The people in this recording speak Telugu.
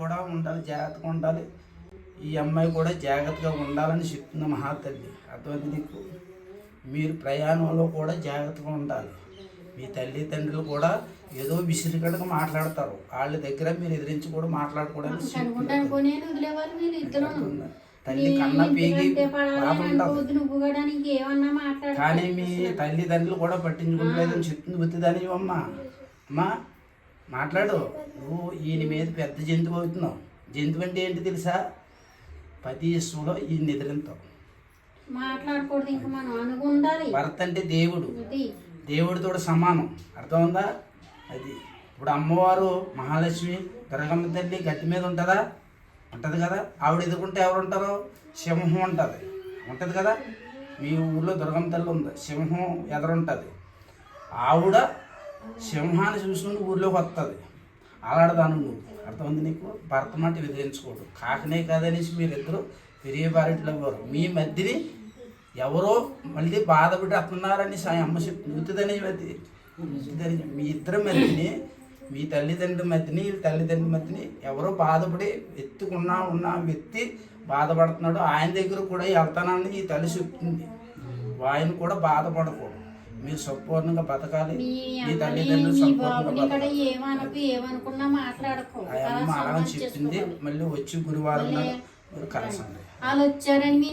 కూడా ఉండాలి జాగ్రత్తగా ఉండాలి. ఈ అమ్మాయి కూడా జాగ్రత్తగా ఉండాలని చెప్తుంది మహాతల్లి. అర్థమైంది నీకు మీరు ప్రయాణంలో కూడా జాగ్రత్తగా ఉండాలి. మీ తల్లిదండ్రులు కూడా ఏదో విసిరికడగా మాట్లాడతారు. వాళ్ళ దగ్గర మీరు ఎదిరించి కూడా ఇద్దరు. తల్లి కన్న పీగి కానీ మీ తల్లిదండ్రులు కూడా పట్టించుకుంటలేదని చెప్తుంది బుద్ధిదాని అమ్మా. అమ్మా మాట్లాడు. నువ్వు ఈయన మీద పెద్ద జంతువు అవుతున్నావు. జంతువు అంటే ఏంటి తెలుసా? పతి ఇష్టంలో ఈ నిద్రింతావు మాట్లాడకూడదు ఇంకా మనం అనుకుండాలి భర్త అంటే దేవుడు. దేవుడితో సమానం. అర్థమైందా? అది. ఇప్పుడు అమ్మవారు మహాలక్ష్మి దుర్గమ్మ తల్లి గట్టి మీద ఉంటుందా? ఉంటుంది కదా. ఆవిడ ఎదుర్కొంటే ఎవరు ఉంటారు? సింహం ఉంటుంది. ఉంటుంది కదా? మీ ఊర్లో దుర్గమ్మ తల్లి ఉంది. సింహం ఎదురుంటుంది. ఆవిడ సింహాన్ని చూసుకుని ఊర్లోకి వస్తుంది అలాడదాను నువ్వు. అర్థమైంది నీకు? భర్త విధించుకోడు కాకనే కాదనేసి మీరిద్దరు పెరిగే బారెట్లు అవ్వరు మీ మధ్యని ఎవరో మళ్ళీ బాధపడి అట్టున్నారని సాయం అమ్మ చెప్తుందని మధ్య మీ ఇద్దరి మధ్యని మీ తల్లిదండ్రుల మధ్యని వీళ్ళ తల్లిదండ్రుల మధ్యని ఎవరో బాధపడి ఎత్తుకున్నా ఉన్న వ్యక్తి బాధపడుతున్నాడు. ఆయన దగ్గర కూడా వెళ్తానని ఈ తల్లి చెప్తుంది. ఆయన కూడా బాధపడకూడదు. మీరు సంపూర్ణంగా బతకాలి. మీ తల్లిదండ్రులు సంపూర్ణంగా బతకాలి. ఏమనకు ఏమనుకున్నా మాట్లాడకు. ఆ అమ్మ అలా చెప్తుంది మళ్ళీ వచ్చి గురువారం మీరు కలసండి వాళ్ళు వచ్చారని